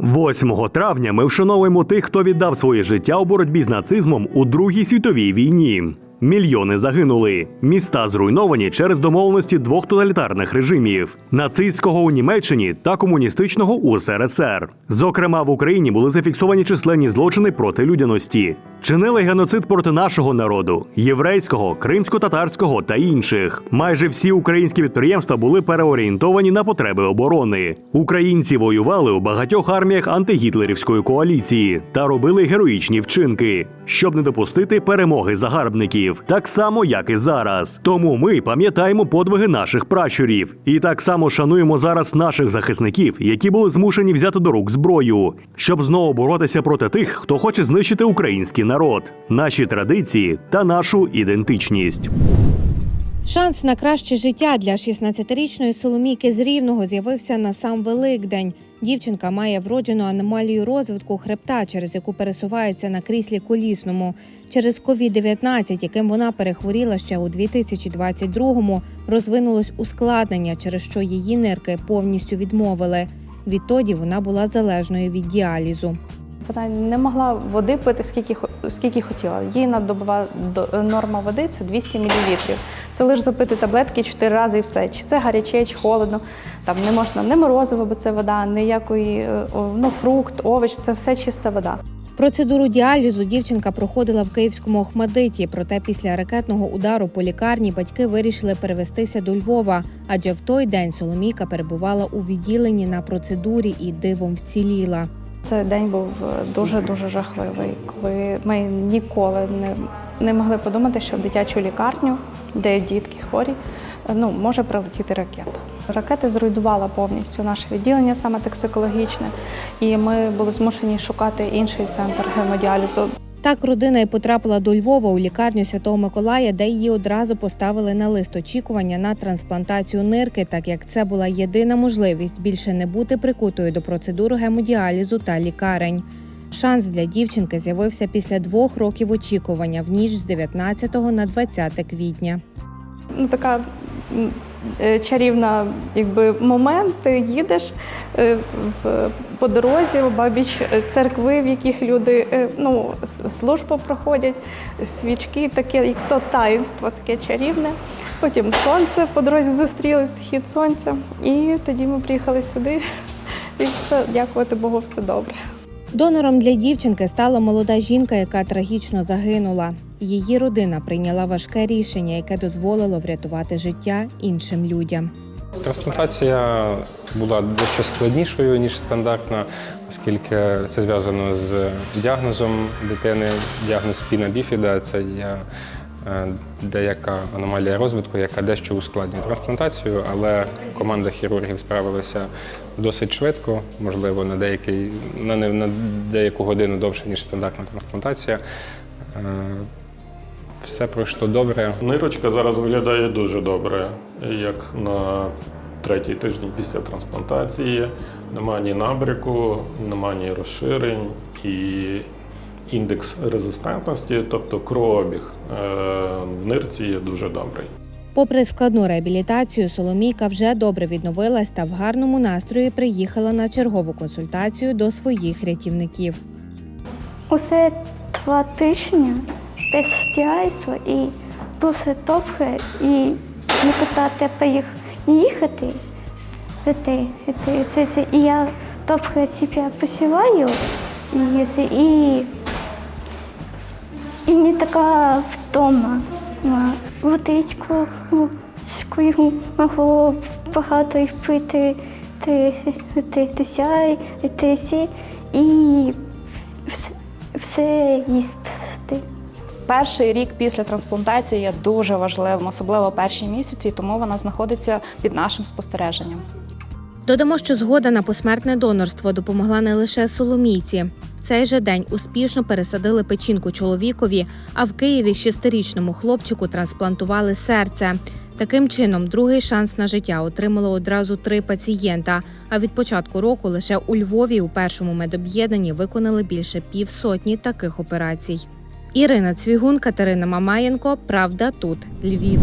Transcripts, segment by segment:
8 травня ми вшановуємо тих, хто віддав своє життя у боротьбі з нацизмом у Другій світовій війні. Мільйони загинули. Міста зруйновані через домовленості двох тоталітарних режимів: нацистського у Німеччині та комуністичного у СРСР. Зокрема, в Україні були зафіксовані численні злочини проти людяності. Чинили геноцид проти нашого народу, єврейського, кримсько-татарського та інших. Майже всі українські підприємства були переорієнтовані на потреби оборони. Українці воювали у багатьох арміях антигітлерівської коаліції та робили героїчні вчинки, щоб не допустити перемоги загарбників, так само як і зараз. Тому ми пам'ятаємо подвиги наших пращурів і так само шануємо зараз наших захисників, які були змушені взяти до рук зброю, щоб знову боротися проти тих, хто хоче знищити український народ, наші традиції та нашу ідентичність. Шанс на краще життя для 16-річної Соломійки з Рівного з'явився на сам Великдень. Дівчинка має вроджену аномалію розвитку хребта, через яку пересувається на кріслі колісному. Через COVID-19, яким вона перехворіла ще у 2022-му, розвинулось ускладнення, через що її нирки повністю відмовили. Відтоді вона була залежною від діалізу. Вона не могла води пити скільки скільки хотіла. Їй надобова норма води це 200 мл. Це лише запити таблетки 4 рази і все. Чи це гаряче, чи холодно. Там не можна не морозиво, бо це вода, ніякої е, ну, фрукт, овоч, це все чиста вода. Процедуру діалізу дівчинка проходила в київському Охмадиті. Проте після ракетного удару по лікарні батьки вирішили перевестися до Львова, адже в той день Соломійка перебувала у відділенні на процедурі і дивом вціліла. Цей день був дуже дуже жахливий, коли ми ніколи не, не могли подумати, що в дитячу лікарню, де дітки хворі, ну може прилетіти ракета. Ракета зруйнувала повністю наше відділення, саме токсикологічне, і ми були змушені шукати інший центр гемодіалізу. Так родина і потрапила до Львова у лікарню Святого Миколая, де її одразу поставили на лист очікування на трансплантацію нирки, так як це була єдина можливість більше не бути прикутою до процедур гемодіалізу та лікарень. Шанс для дівчинки з'явився після двох років очікування в ніч з 19 на 20 квітня. Ну, така е, чарівна якби, момент. Ти їдеш е, в, по дорозі, бабіч церкви, в яких люди е, ну, службу проходять, свічки, таке, як то таїнство, таке чарівне. Потім сонце по дорозі зустріли, схід сонця. І тоді ми приїхали сюди. І все, дякувати Богу, все добре. Донором для дівчинки стала молода жінка, яка трагічно загинула. Її родина прийняла важке рішення, яке дозволило врятувати життя іншим людям. Трансплантація була дещо складнішою, ніж стандартна, оскільки це зв'язано з діагнозом дитини. Діагноз спіна біфіда це є е, деяка аномалія розвитку, яка дещо ускладнює трансплантацію, але команда хірургів справилася досить швидко, можливо, на, деякий, на, на деяку годину довше, ніж стандартна трансплантація. Все пройшло добре. Нирочка зараз виглядає дуже добре, як на третій тиждень після трансплантації. Нема ні набряку, нема ні розширень і індекс резистентності, тобто кровообіг е, в нирці є дуже добрий. Попри складну реабілітацію, Соломійка вже добре відновилась та в гарному настрої приїхала на чергову консультацію до своїх рятівників. Усе два тижні хтяйства і дуже добре, і нікуди треба їх не їхати. Це, це, це, це, і я добре себе почуваю, і, і, і не така вдома. А, Водичку шкою можу багато їх пити, ти, ти, ти сяй, ти сі, і все, все їсти. Перший рік після трансплантації є дуже важливим, особливо перші місяці, тому вона знаходиться під нашим спостереженням. Додамо, що згода на посмертне донорство допомогла не лише Соломійці. В цей же день успішно пересадили печінку чоловікові, а в Києві шестирічному хлопчику трансплантували серце. Таким чином, другий шанс на життя отримало одразу три пацієнта. А від початку року лише у Львові у першому медоб'єднанні виконали більше півсотні таких операцій. Ірина Цвігун, Катерина Мамаєнко. Правда, тут Львів.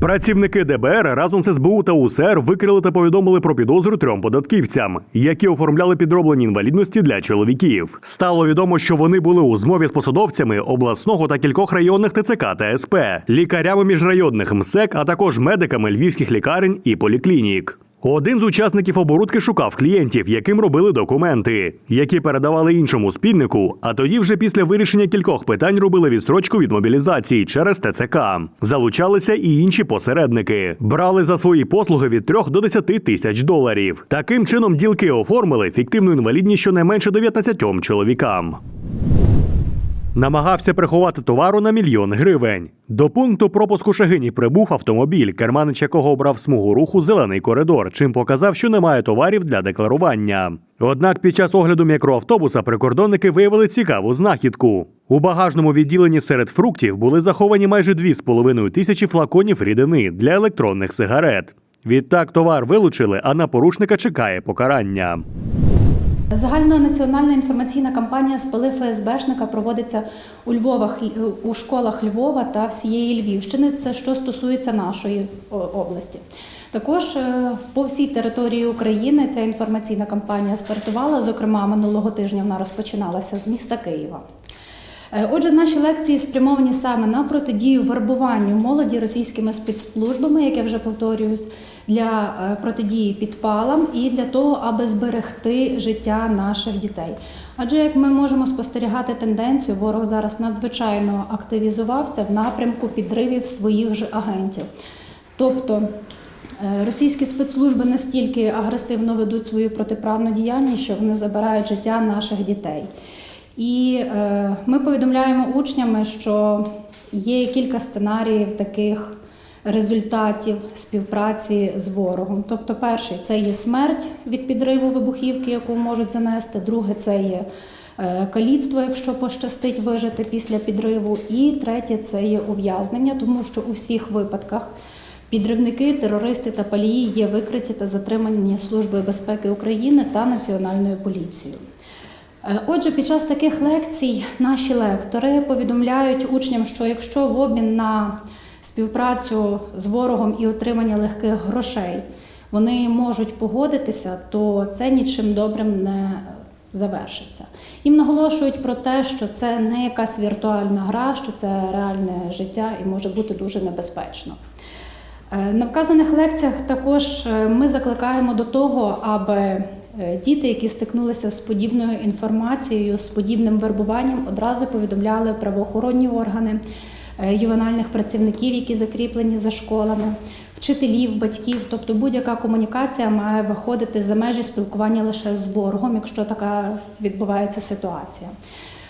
Працівники ДБР разом з СБУ та УСР викрили та повідомили про підозру трьом податківцям, які оформляли підроблені інвалідності для чоловіків. Стало відомо, що вони були у змові з посадовцями обласного та кількох районних ТЦК та СП, лікарями міжрайонних МСЕК, а також медиками львівських лікарень і поліклінік. Один з учасників оборудки шукав клієнтів, яким робили документи, які передавали іншому спільнику. А тоді, вже після вирішення кількох питань, робили відстрочку від мобілізації через ТЦК. Залучалися і інші посередники, брали за свої послуги від 3 до 10 тисяч доларів. Таким чином, ділки оформили фіктивну інвалідність щонайменше 19 чоловікам. Намагався приховати товару на мільйон гривень. До пункту пропуску Шагині прибув автомобіль, керманич якого обрав смугу руху зелений коридор, чим показав, що немає товарів для декларування. Однак під час огляду мікроавтобуса прикордонники виявили цікаву знахідку. У багажному відділенні серед фруктів були заховані майже 2,5 тисячі флаконів рідини для електронних сигарет. Відтак товар вилучили, а на порушника чекає покарання. Загальнонаціональна інформаційна кампанія «Спали ФСБшника проводиться у Львовах у школах Львова та всієї Львівщини. Це що стосується нашої області. Також е, по всій території України ця інформаційна кампанія стартувала. Зокрема, минулого тижня вона розпочиналася з міста Києва. Е, Отже, наші лекції спрямовані саме на протидію вербуванню молоді російськими спецслужбами, як я вже повторююсь, для е, протидії підпалам і для того, аби зберегти життя наших дітей. Адже як ми можемо спостерігати тенденцію, ворог зараз надзвичайно активізувався в напрямку підривів своїх ж агентів. Тобто е, російські спецслужби настільки агресивно ведуть свою протиправну діяльність, що вони забирають життя наших дітей. І е, ми повідомляємо учнями, що є кілька сценаріїв таких результатів співпраці з ворогом. Тобто, перший це є смерть від підриву вибухівки, яку можуть занести. Друге це є е, каліцтво, якщо пощастить вижити після підриву. І третє це є ув'язнення, тому що у всіх випадках. Підривники, терористи та палії є викриті та затримані Службою безпеки України та Національною поліцією. Е, Отже, під час таких лекцій наші лектори повідомляють учням, що якщо в обмін на співпрацю з ворогом і отримання легких грошей вони можуть погодитися, то це нічим добрим не завершиться. Їм наголошують про те, що це не якась віртуальна гра, що це реальне життя і може бути дуже небезпечно. Е, На вказаних лекціях також е, ми закликаємо до того, аби діти, які стикнулися з подібною інформацією, з подібним вербуванням, одразу повідомляли правоохоронні органи, е, ювенальних працівників, які закріплені за школами, вчителів, батьків. Тобто будь-яка комунікація має виходити за межі спілкування лише з ворогом, якщо така відбувається ситуація.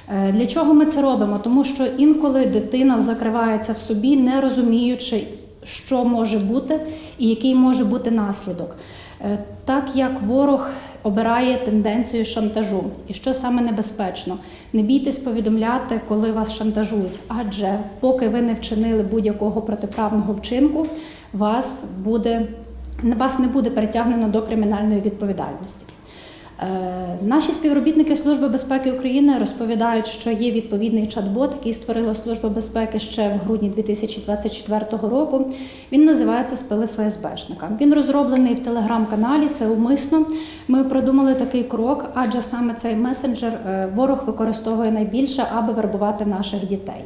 Е, Для чого ми це робимо? Тому що інколи дитина закривається в собі, не розуміючи, що може бути і який може бути наслідок. Е, Так як ворог обирає тенденцію шантажу, і що саме небезпечно, не бійтесь повідомляти, коли вас шантажують, адже поки ви не вчинили будь-якого протиправного вчинку, вас буде вас не буде притягнено до кримінальної відповідальності. Е, Наші співробітники Служби безпеки України розповідають, що є відповідний чат-бот, який створила Служба безпеки ще в грудні 2024 року. Він називається Спили ФСБшника. Він розроблений в телеграм-каналі. Це умисно. Ми продумали такий крок, адже саме цей месенджер е, ворог використовує найбільше, аби вербувати наших дітей.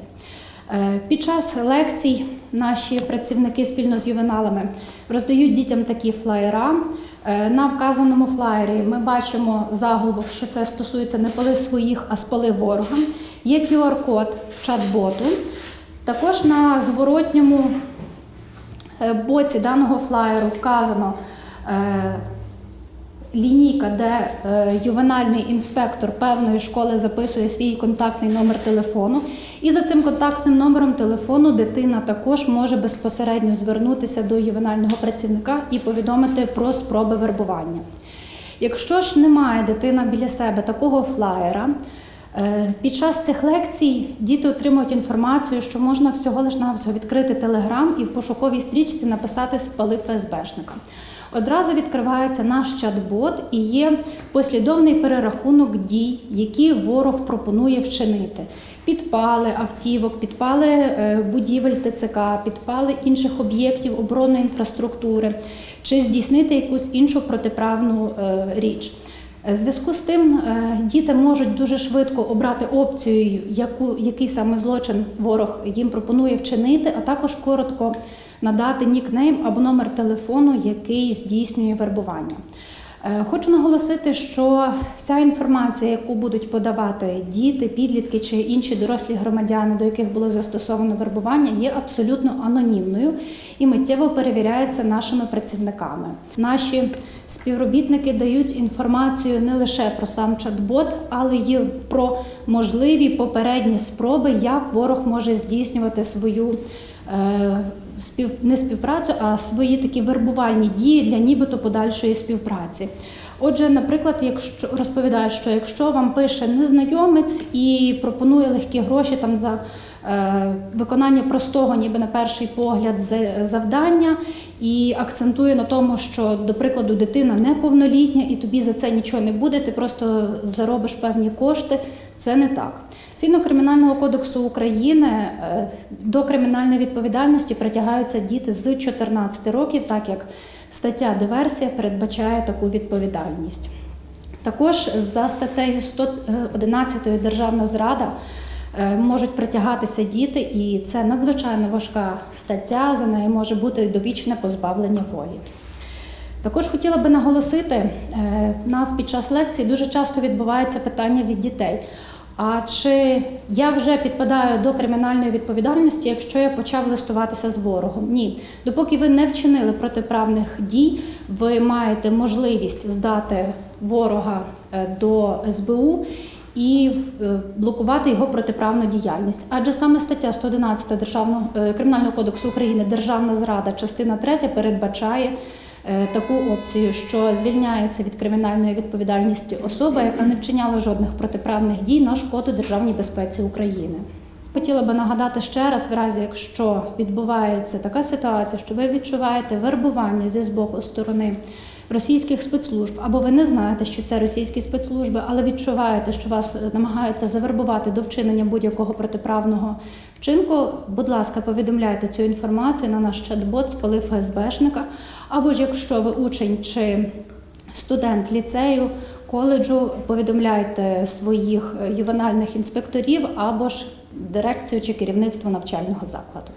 Е, Під час лекцій наші працівники спільно з ювеналами роздають дітям такі флаєра. Е, На вказаному флаєрі ми бачимо заголовок, що це стосується не пали своїх, а спали ворога. Є QR-код чат-боту. Також на зворотньому е, боці даного флаєру вказано е, лінійка, де е, ювенальний інспектор певної школи записує свій контактний номер телефону. І за цим контактним номером телефону дитина також може безпосередньо звернутися до ювенального працівника і повідомити про спроби вербування. Якщо ж немає дитина біля себе такого флаєра, е, під час цих лекцій діти отримують інформацію, що можна всього лиш навсього відкрити телеграм і в пошуковій стрічці написати спали ФСБшника. Одразу відкривається наш чат-бот і є послідовний перерахунок дій, які ворог пропонує вчинити. Підпали автівок, підпали е, будівель ТЦК, підпали інших об'єктів оборонної інфраструктури, чи здійснити якусь іншу протиправну е, річ. В зв'язку з тим е, діти можуть дуже швидко обрати опцію, яку, який саме злочин ворог їм пропонує вчинити, а також коротко надати нікнейм або номер телефону, який здійснює вербування. Е, Хочу наголосити, що вся інформація, яку будуть подавати діти, підлітки чи інші дорослі громадяни, до яких було застосовано вербування, є абсолютно анонімною і миттєво перевіряється нашими працівниками. Наші співробітники дають інформацію не лише про сам чат-бот, але й про можливі попередні спроби, як ворог може здійснювати свою. Спів не співпрацю, а свої такі вербувальні дії для нібито подальшої співпраці. Отже, наприклад, якщо розповідають, що якщо вам пише незнайомець і пропонує легкі гроші там за е, виконання простого, ніби на перший погляд, за- завдання, і акцентує на тому, що, до прикладу, дитина неповнолітня і тобі за це нічого не буде, ти просто заробиш певні кошти, це не так. Згідно Кримінального кодексу України е, до кримінальної відповідальності притягаються діти з 14 років, так як стаття диверсія передбачає таку відповідальність. Також за статтею 111 Державна зрада е, можуть притягатися діти, і це надзвичайно важка стаття. За нею може бути довічне позбавлення волі. Також хотіла би наголосити, е, в нас під час лекції дуже часто відбувається питання від дітей. А чи я вже підпадаю до кримінальної відповідальності, якщо я почав листуватися з ворогом? Ні. Допоки ви не вчинили протиправних дій, ви маєте можливість здати ворога е, до СБУ і е, блокувати його протиправну діяльність. Адже саме стаття 111 Державного е, Кримінального кодексу України Державна зрада, частина 3 передбачає таку опцію, що звільняється від кримінальної відповідальності особа, яка не вчиняла жодних протиправних дій на шкоду державній безпеці України. Хотіла би нагадати ще раз, в разі якщо відбувається така ситуація, що ви відчуваєте вербування зі збоку сторони російських спецслужб, або ви не знаєте, що це російські спецслужби, але відчуваєте, що вас е, намагаються завербувати до вчинення будь-якого протиправного вчинку. Будь ласка, повідомляйте цю інформацію на наш чат-бот спали ФСБшника, або ж якщо ви учень чи студент ліцею, коледжу, повідомляйте своїх е, ювенальних інспекторів або ж дирекцію чи керівництво навчального закладу.